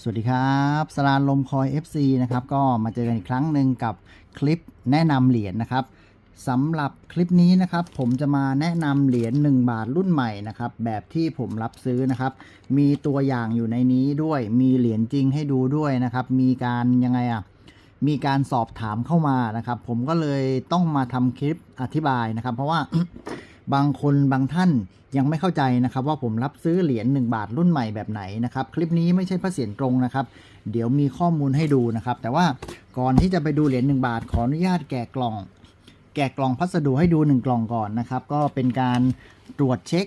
สวัสดีครับสลานลมคอย FC นะครับ ก็มาเจอกันอีกครั้งหนึ่งกับคลิปแนะนำเหรียญนะครับสำหรับคลิปนี้นะครับ ผมจะมาแนะนำเหรียญ1บาทรุ่นใหม่นะครับ แบบที่ผมรับซื้อนะครับ มีตัวอย่างอยู่ในนี้ด้วย มีเหรียญจริงให้ดูด้วยนะครับ มีการยังไงอะมีการสอบถามเข้ามานะครับ ผมก็เลยต้องมาทำคลิปอธิบายนะครับ เพราะว่า บางคนบางท่านยังไม่เข้าใจนะครับ ว่าผมรับซื้อเหรียญ1บาทรุ่นใหม่แบบไหนนะครับ คลิปนี้ไม่ใช่พระเสียรตรงนะครับ เดี๋ยวมีข้อมูลให้ดูนะครับ แต่ว่าก่อนที่จะไปดูเหรียญ1บาทขออนุญาตแกะกล่อง แกะกล่องพัสดุให้ดู 1 กล่องก่อนนะครับ ก็เป็นการตรวจเช็ค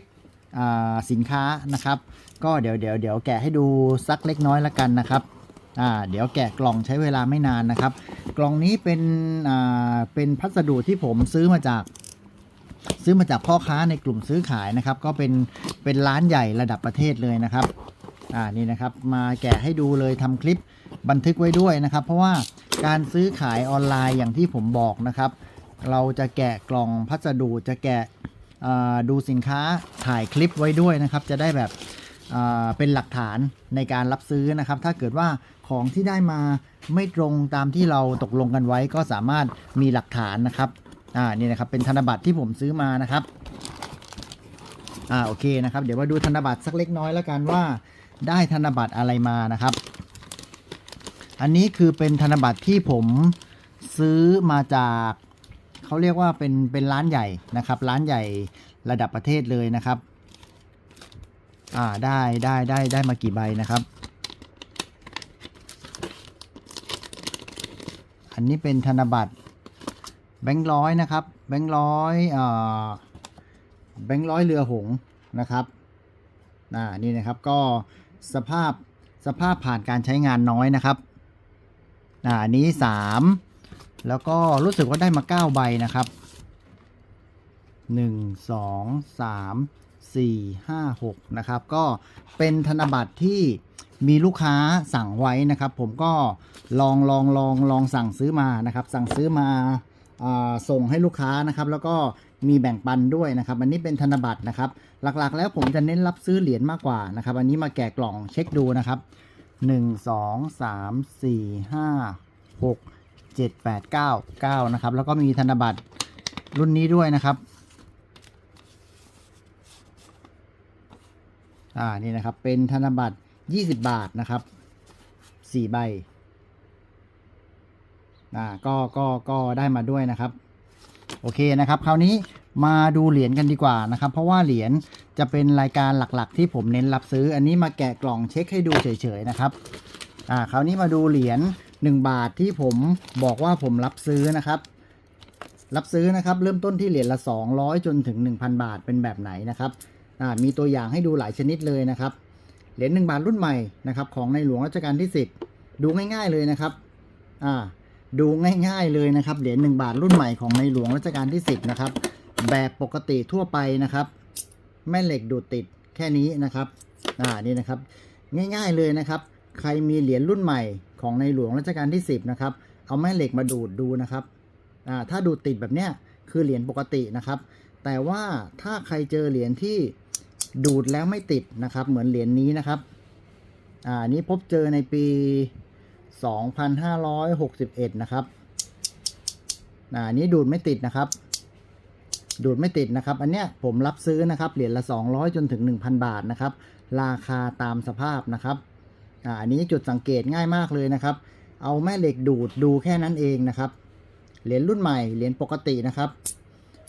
สินค้านะครับ ก็เดี๋ยวเดี๋ยวเดี๋ยวแกะให้ดูสักเล็กน้อยละกันนะครับอ่าเดี๋ยวแกะกล่องใช้เวลาไม่นานนะครับ กล่องนี้เป็นอ่าเป็นพัสดุที่ผมซื้อมาจาก ซื้อมาจากพ่อค้าในกลุ่มซื้อขายนะครับ ก็เป็นเป็นร้านใหญ่ระดับประเทศเลยนะครับอ่านี่นะครับ มาแกะให้ดูเลยทำคลิปบันทึกไว้ด้วยนะครับ เพราะว่าการซื้อขายออนไลน์อย่างที่ผมบอกนะครับ เราจะแกะกล่องพัสดุจะแกะดูสินค้าถ่ายคลิปไว้ด้วยนะครับ จะได้แบบเป็นหลักฐานในการรับซื้อนะครับ ถ้าเกิดว่าของที่ได้มาไม่ตรงตามที่เราตกลงกันไว้ก็สามารถมีหลักฐานนะครับ อ่านี่นะครับเป็นธนบัตรที่ผมซื้อมานะครับอ่าโอเคนะครับ เดี๋ยวมาดูธนบัตรสักเล็กน้อยแล้วกันว่า ได้ธนบัตรอะไรมานะครับ อันนี้คือเป็นธนบัตรที่ผมซื้อมาจากเขาเรียกว่าเป็นเป็นร้านใหญ่นะครับ ร้านใหญ่ระดับประเทศเลยนะครับอ่าได้ได้ได้ได้มากี่ใบนะครับ อันนี้เป็นธนบัตร แบงค์ร้อยนะครับ แบงค์ร้อยอ่อแบงค์ร้อยเรือหงนะครับอ่านี่นะครับก็สภาพสภาพผ่านการใช้งานน้อยนะครับอ่านนี้สามแล้วก็รู้สึกว่าได้มาเก้าใบนะครับหนึ่งสองสามสี่ห้าหกนะครับ ก็เป็นธนบัตรที่มีลูกค้าสั่งไว้นะครับ ผมก็ลองลองลองลองสั่งซื้อมานะครับ สั่งซื้อมา ส่งให้ลูกค้านะครับ แล้วก็มีแบ่งปันด้วยนะครับ อันนี้เป็นธนบัตรนะครับ หลักๆ แล้วผมจะเน้นรับซื้อเหรียญมากกว่านะครับ อันนี้มาแกะกล่องเช็คดูนะครับหนึ่งสองสามสี่ห้าหกเจ็ดแปดเก้าเก้านะครับ แล้วก็มีธนบัตรรุ่นนี้ด้วยนะครับอ่านี่นะครับเป็นธนบัตร 20 บาทนะครับ 4 ใบ อ่าก็ก็ก็ได้มาด้วยนะครับโอเคนะครับคราวนี้มาดูเหรียญกันดีกว่านะครับ เพราะว่าเหรียญจะเป็นรายการหลักๆ ที่ผมเน้นรับซื้อ อันนี้มาแกะกล่องเช็คให้ดูเฉยๆนะครับอ่าคราวนี้มาดูเหรียญ1 บาทที่ผมบอกว่าผมรับซื้อนะครับ รับซื้อนะครับ เริ่มต้นที่เหรียญละ 200 จนถึง 1,000 บาทเป็นแบบไหนนะครับอ่ามีตัวอย่างให้ดูหลายชนิดเลยนะครับ เหรียญ1บาทรุ่นใหม่นะครับของในหลวงรัชกาลที่ 10 ดูง่าย ๆเลยนะครับอ่า ดูง่าย ๆเลยนะครับ เหรียญ1บาทรุ่นใหม่ของในหลวงรัชกาลที่ 10 นะครับ แบบปกติทั่วไปนะครับ แม่เหล็กดูดติดแค่นี้นะครับอ่านี่นะครับ ง่ายๆเลยนะครับ ใครมีเหรียญรุ่นใหม่ของในหลวงรัชกาลที่ 10 นะครับ เอาแม่เหล็กมาดูดดูนะครับอ่าถ้าดูดติดแบบเนี้ยคือเหรียญปกตินะครับ แต่ว่าถ้าใครเจอเหรียญที่ดูดแล้วไม่ติดนะครับ เหมือนเหรียญนี้นะครับอ่าอันนี้พบเจอในปี 2561 นะครับอ่าอันนี้ดูดไม่ติดนะครับ ดูดไม่ติดนะครับ อันเนี้ยผมรับซื้อนะครับ เหรียญละ 200 จนถึง 1,000 บาทนะครับ ราคาตามสภาพนะครับอ่าอันนี้จุดสังเกตง่ายมากเลยนะครับ เอาแม่เหล็กดูดดูแค่นั้นเองนะครับ เหรียญรุ่นใหม่ เหรียญปกตินะครับ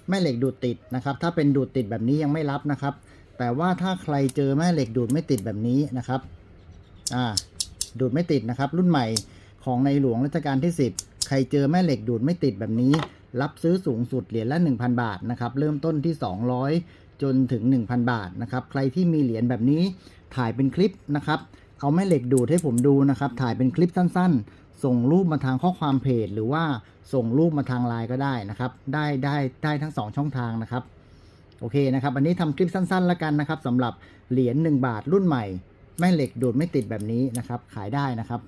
แม่เหล็กดูดติดนะครับ ถ้าเป็นดูดติดแบบนี้ยังไม่รับนะครับ แต่ว่าถ้าใครเจอแม่เหล็กดูดไม่ติดแบบนี้นะครับ อ่า ดูดไม่ติดนะครับ รุ่นใหม่ของในหลวงรัชกาลที่ 10 ใครเจอแม่เหล็กดูดไม่ติดแบบนี้ รับซื้อสูงสุดเหรียญละ 1,000 บาทนะครับเริ่มต้นที่ 200 จนถึง 1,000 บาทนะครับใครที่มีเหรียญแบบนี้ถ่ายเป็นคลิปนะครับเอาแม่เหล็กดูดให้ผมดูนะครับถ่ายเป็นคลิปสั้นๆ ส่งรูปมาทางข้อความเพจ หรือว่าส่งรูปมาทางไลน์ก็ได้นะครับได้ได้ได้ทั้ง 2 ช่องทางนะครับโอเคนะครับ อันนี้ทำคลิปสั้นๆแล้วกันนะครับสำหรับเหรียญ1บาทรุ่นใหม่ แม่เหล็กดูดไม่ติดแบบนี้นะครับ ขายได้นะครับ